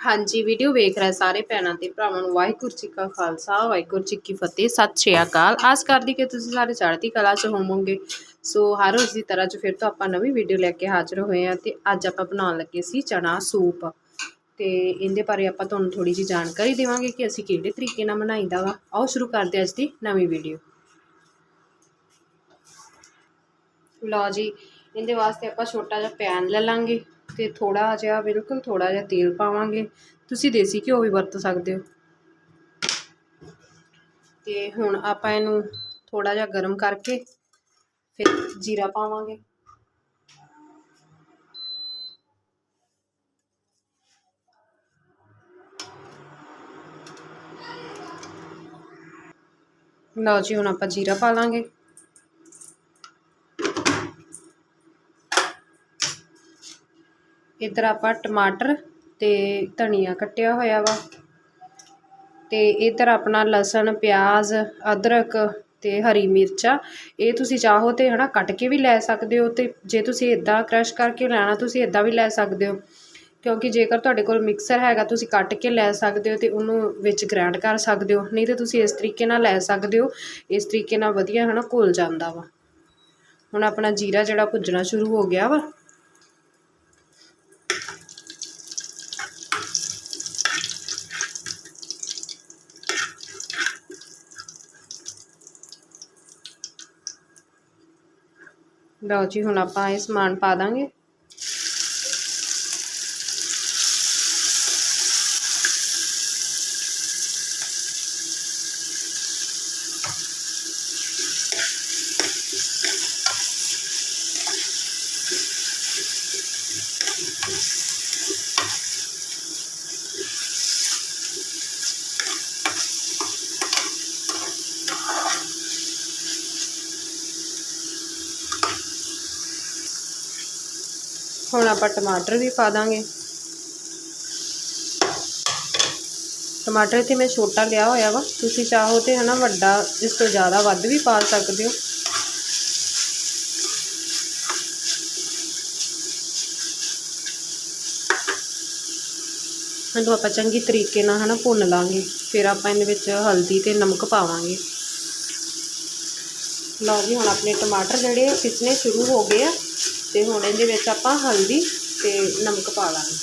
ਹਾਂਜੀ ਵੀਡੀਓ ਵੇਖ ਰਹੇ ਸਾਰੇ ਭੈਣਾਂ ਤੇ ਭਰਾਵਾਂ ਨੂੰ ਵਾਹਿਗੁਰੂ ਜੀ ਕਾ ਖਾਲਸਾ, ਵਾਹਿਗੁਰੂ ਜੀ ਕੀ ਫਤਿਹ, ਸਤਿ ਸ਼੍ਰੀ ਅਕਾਲ। ਆਸ ਕਰਦੀ ਕਿ ਤੁਸੀਂ ਸਾਰੇ ਚੜ੍ਹਦੀ ਕਲਾ 'ਚ ਹੋਵੋਗੇ। ਸੋ ਹਰ ਰੋਜ਼ ਦੀ ਤਰ੍ਹਾਂ 'ਚ ਫਿਰ ਤੋਂ ਆਪਾਂ ਨਵੀਂ ਵੀਡੀਓ ਲੈ ਕੇ ਹਾਜ਼ਰ ਹੋਏ ਹਾਂ ਤੇ ਅੱਜ ਆਪਾਂ ਬਣਾਉਣ ਲੱਗੇ ਸੀ ਚਨਾ ਸੂਪ। ਤੇ ਇਹਦੇ ਬਾਰੇ ਆਪਾਂ ਤੁਹਾਨੂੰ ਥੋੜੀ ਜਿਹੀ ਜਾਣਕਾਰੀ ਦੇਵਾਂਗੇ ਕਿ ਅਸੀਂ ਕਿਹੜੇ ਤਰੀਕੇ ਨਾਲ ਬਣਾਈਦਾ ਵਾ। ਆਓ ਸ਼ੁਰੂ ਕਰਦੇ ਅੱਜ ਦੀ ਨਵੀਂ ਵੀਡੀਓ ਲਓ ਜੀ, ਇਹਦੇ ਵਾਸਤੇ ਆਪਾਂ ਛੋਟਾ ਜਿਹਾ ਪੈਨ ਲੈ ਲਾਂਗੇ। ਤੇ ਥੋੜਾ ਜਿਹਾ ਬਿਲਕੁਲ ਥੋੜਾ ਜਿਹਾ ਤੇਲ ਪਾਵਾਂਗੇ। ਤੁਸੀਂ ਦੇਸੀ ਘਿਓ ਵੀ ਵਰਤ ਸਕਦੇ ਹੋ। ਤੇ ਹੁਣ ਆਪਾਂ ਇਹਨੂੰ ਥੋੜਾ ਜਿਹਾ ਗਰਮ ਕਰਕੇ ਫਿਰ ਜੀਰਾ ਪਾਵਾਂਗੇ। ਲਓ ਜੀ, ਹੁਣ ਆਪਾਂ ਜੀਰਾ ਪਾ ਲਾਂਗੇ। ਇੱਧਰ ਆਪਾਂ ਟਮਾਟਰ ਤੇ ਧਨੀਆ ਕੱਟਿਆ ਹੋਇਆ ਵਾ। ਤੇ ਇੱਧਰ ਆਪਣਾ ਲਸਣ, ਪਿਆਜ਼, ਅਦਰਕ ਤੇ ਹਰੀ ਮਿਰਚਾ। ਇਹ ਤੁਸੀਂ ਚਾਹੋ ਤੇ ਹਨਾ ਕੱਟ ਕੇ ਵੀ ਲੈ ਸਕਦੇ ਹੋ ਤੇ ਜੇ ਤੁਸੀਂ ਇਦਾਂ ਕ੍ਰਸ਼ ਕਰਕੇ ਲੈਣਾ ਤੁਸੀਂ ਇਦਾਂ ਵੀ ਲੈ ਸਕਦੇ ਹੋ। ਕਿਉਂਕਿ ਜੇਕਰ ਤੁਹਾਡੇ ਕੋਲ ਮਿਕਸਰ ਹੈਗਾ ਤੁਸੀਂ ਕੱਟ ਕੇ ਲੈ ਸਕਦੇ ਹੋ ਤੇ ਉਹਨੂੰ ਵਿੱਚ ਗ੍ਰਾਈਂਡ ਕਰ ਸਕਦੇ ਹੋ। ਨਹੀਂ ਤੇ ਤੁਸੀਂ ਇਸ ਤਰੀਕੇ ਨਾਲ ਲੈ ਸਕਦੇ ਹੋ। ਇਸ ਤਰੀਕੇ ਨਾਲ ਵਧੀਆ ਹਨਾ ਘੁਲ ਜਾਂਦਾ ਵਾ। ਹੁਣ ਆਪਣਾ ਜੀਰਾ ਜਿਹੜਾ ਭੁੱਜਣਾ ਸ਼ੁਰੂ ਹੋ ਗਿਆ ਵਾ। ਲਓ ਜੀ ਹੁਣ ਆਪਾਂ ਇਹ ਸਮਾਨ ਪਾ ਦਾਂਗੇ। ਹੁਣ ਆਪਾਂ ਟਮਾਟਰ ਵੀ ਪਾ ਦਾਂਗੇ। ਟਮਾਟਰ ਤੇ ਮੈਂ ਛੋਟਾ ਲਿਆ ਹੋਇਆ ਵਾ। ਤੁਸੀਂ ਚਾਹੋ ਤੇ ਹਨਾ ਵੱਡਾ ਇਸ ਤੋਂ ਜ਼ਿਆਦਾ ਵੱਧ ਵੀ ਪਾ ਸਕਦੇ ਹੋ। ਇਹਨੂੰ ਆਪਾਂ ਚੰਗੀ ਤਰੀਕੇ ਨਾਲ ਹਨਾ ਭੁੰਨ ਲਾਂਗੇ। ਫਿਰ ਆਪਾਂ ਇਹਦੇ ਵਿੱਚ ਹਲਦੀ ਤੇ ਨਮਕ ਪਾਵਾਂਗੇ। ਲਓ ਜੀ, ਹੁਣ ਆਪਣੇ ਟਮਾਟਰ ਜਿਹੜੇ ਖਿੱਚਣੇ ਸ਼ੁਰੂ ਹੋ ਗਏ ਆ। ਤੇ ਹੁਣ ਇਹਦੇ ਵਿੱਚ ਆਪਾਂ ਹਲਦੀ ਤੇ ਨਮਕ ਪਾ ਲਾਂਗੇ।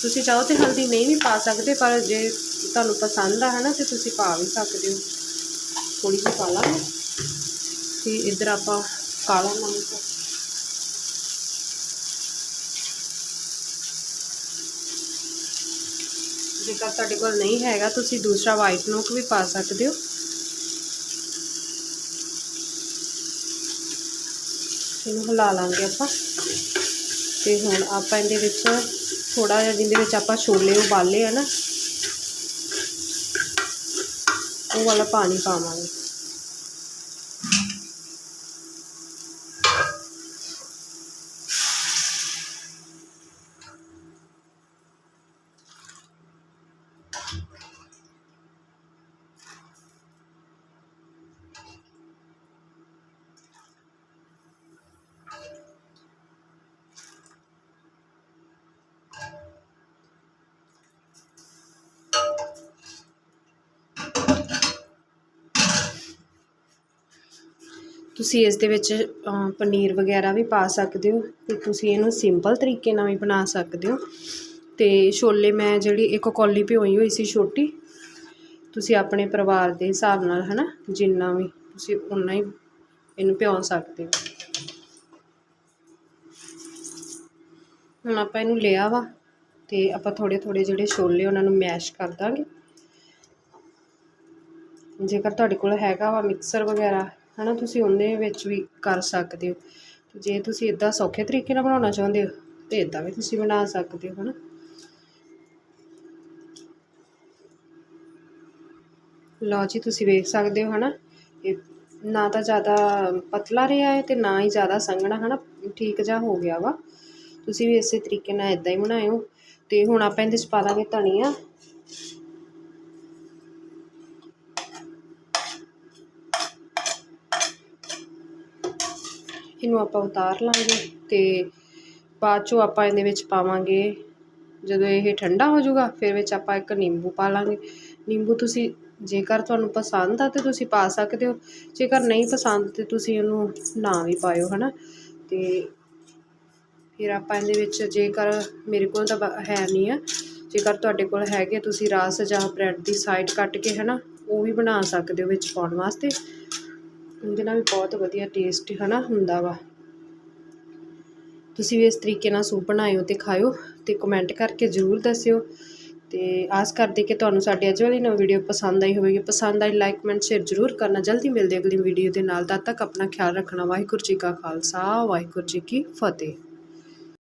ਤੁਸੀਂ ਚਾਹੋ ਤੇ ਹਲਦੀ ਨਹੀਂ ਵੀ ਪਾ ਸਕਦੇ, ਪਰ ਜੇ ਤੁਹਾਨੂੰ ਪਸੰਦ ਆ ਹਨਾ, ਤੇ ਤੁਸੀਂ ਪਾ ਵੀ ਸਕਦੇ ਹੋ। ਥੋੜੀ ਜਿਹੀ ਪਾ ਲਾਂਗੇ। ਤੇ ਇੱਧਰ ਆਪਾਂ ਕਾਲਾ ਨਮਕ ਜੇਕਰ ਤੁਹਾਡੇ ਕੋਲ ਨਹੀਂ ਹੈਗਾ, ਤੁਸੀਂ ਦੂਸਰਾ ਵਾਈਟ ਨਮਕ ਵੀ ਪਾ ਸਕਦੇ ਹੋ। ਇਹਨੂੰ ਹਿਲਾ ਲਾਂਗੇ ਆਪਾਂ। ਤੇ ਹੁਣ ਆਪਾਂ ਇਹਦੇ ਵਿੱਚ ਥੋੜਾ ਜਿਹਾ ਜਿਹਦੇ ਵਿੱਚ ਆਪਾਂ ਛੋਲੇ ਉਬਾਲੇ ਆ ਨਾ, ਉਹ ਵਾਲਾ ਪਾਣੀ ਪਾਵਾਂਗੇ। ਤੁਸੀਂ ਇਸ ਦੇ ਵਿੱਚ ਪਨੀਰ ਵਗੈਰਾ ਵੀ ਪਾ ਸਕਦੇ ਹੋ ਤੇ ਤੁਸੀਂ ਇਹਨੂੰ ਸਿੰਪਲ ਤਰੀਕੇ ਨਾਲ ਵੀ ਬਣਾ ਸਕਦੇ ਹੋ। ਤੇ ਛੋਲੇ ਮੈਂ ਜਿਹੜੀ ਇੱਕ ਕੌਲੀ ਭਿਓਈ ਹੋਈ ਸੀ ਛੋਟੀ, ਤੁਸੀਂ ਆਪਣੇ ਪਰਿਵਾਰ ਦੇ ਹਿਸਾਬ ਨਾਲ, ਹਨਾ, ਜਿੰਨਾ ਵੀ ਤੁਸੀਂ ਉਨਾ ਹੀ ਇਹਨੂੰ ਭਿਓ ਸਕਦੇ ਹੋ। ਹੁਣ ਆਪਾਂ ਇਹਨੂੰ ਲਿਆ ਵਾ ਤੇ ਆਪਾਂ ਥੋੜੇ ਥੋੜੇ ਜਿਹੜੇ ਛੋਲੇ ਉਹਨਾਂ ਨੂੰ ਮੈਸ਼ ਕਰ ਦਾਂਗੇ। ਜੇਕਰ ਤੁਹਾਡੇ ਕੋਲ ਹੈਗਾ ਵਾ ਮਿਕਸਰ ਵਗੈਰਾ ਹਨਾ, ਤੁਸੀਂ ਉਹਦੇ ਵਿੱਚ ਵੀ ਕਰ ਸਕਦੇ ਹੋ। ਜੇ ਤੁਸੀਂ ਇਦਾਂ ਸੌਖੇ ਤਰੀਕੇ ਨਾਲ ਬਣਾਉਣਾ ਚਾਹੁੰਦੇ ਹੋ, ਤੇ ਇਦਾਂ ਵੀ ਤੁਸੀਂ ਬਣਾ ਸਕਦੇ ਹੋ, ਹਨਾ। ਲਓ ਜੀ, ਤੁਸੀਂ ਵੇਖ ਸਕਦੇ ਹੋ, ਹਨਾ। ਇਹ ਨਾ ਤਾਂ ਜ਼ਿਆਦਾ ਪਤਲਾ ਰਿਹਾ ਹੈ ਤੇ ਨਾ ਹੀ ਜ਼ਿਆਦਾ ਸੰਘਣਾ, ਹਨਾ। ਠੀਕ ਜਿਹਾ ਹੋ ਗਿਆ ਵਾ। ਤੁਸੀਂ ਵੀ ਇਸੇ ਤਰੀਕੇ ਨਾਲ ਇਦਾਂ ਹੀ ਬਣਾਇਓ। ਤੇ ਹੁਣ ਆਪਾਂ ਇਹਦੇ ਚ ਪਾ ਦਾਂਗੇ ਧਨੀਆ। ਇਹਨੂੰ ਆਪਾਂ ਉਤਾਰ ਲਾਂਗੇ ਤੇ ਬਾਅਦ ਚੋਂ ਆਪਾਂ ਇਹਦੇ ਵਿੱਚ ਪਾਵਾਂਗੇ, ਜਦੋਂ ਇਹ ਠੰਡਾ ਹੋ ਜਾਊਗਾ, ਫਿਰ ਵਿੱਚ ਆਪਾਂ ਇੱਕ ਨਿੰਬੂ ਪਾ ਲਾਂਗੇ। ਨਿੰਬੂ ਤੁਸੀਂ ਜੇਕਰ ਤੁਹਾਨੂੰ ਪਸੰਦ ਆ ਤੇ ਤੁਸੀਂ ਪਾ ਸਕਦੇ ਹੋ, ਜੇਕਰ ਨਹੀਂ ਪਸੰਦ ਤੇ ਤੁਸੀਂ ਉਹਨੂੰ ਨਾ ਵੀ ਪਾਇਓ, ਹਨਾ? ਤੇ ਫਿਰ ਆਪਾਂ ਇਹਦੇ ਵਿੱਚ ਜੇਕਰ ਮੇਰੇ ਕੋਲ ਤਾਂ ਬ- ਹੈ ਨਹੀਂ ਆ, ਜੇਕਰ ਤੁਹਾਡੇ ਕੋਲ ਹੈਗੇ ਤੁਸੀਂ ਰਸ ਜਾਂ ਬ੍ਰੈਡ ਦੀ ਸਾਈਡ ਕੱਟ ਕੇ, ਹਨਾ, ਉਹ ਵੀ ਬਣਾ ਸਕਦੇ ਹੋ ਵਿੱਚ ਪਾਉਣ ਵਾਸਤੇ। ਉਹਦੇ ਨਾਲ ਵੀ ਬਹੁਤ ਵਧੀਆ ਟੇਸਟ ਹਨਾ ਹੁੰਦਾ ਵਾ। ਤੁਸੀਂ ਵੀ ਇਸ ਤਰੀਕੇ ਨਾਲ ਸੂਪ ਬਣਾਇਓ ਤੇ ਖਾਇਓ ਤੇ ਕਮੈਂਟ ਕਰਕੇ ਜ਼ਰੂਰ ਦੱਸਿਓ। ਤੇ ਆਸ ਕਰਦੇ ਕਿ ਤੁਹਾਨੂੰ ਸਾਡੀ ਅੱਜ ਵਾਲੀ ਨਵੀਂ ਵੀਡੀਓ ਪਸੰਦ ਆਈ ਹੋਵੇਗੀ। ਪਸੰਦ ਆਈ ਲਾਈਕ ਕਮੈਂਟ ਸ਼ੇਅਰ ਜ਼ਰੂਰ ਕਰਨਾ। ਜਲਦੀ ਮਿਲਦੇ ਅਗਲੀ ਵੀਡੀਓ ਦੇ ਨਾਲ। ਤਦ ਤੱਕ ਆਪਣਾ ਖਿਆਲ ਰੱਖਣਾ। ਵਾਹਿਗੁਰੂ ਜੀ ਕਾ ਖਾਲਸਾ, ਵਾਹਿਗੁਰੂ ਜੀ ਕੀ ਫਤਿਹ।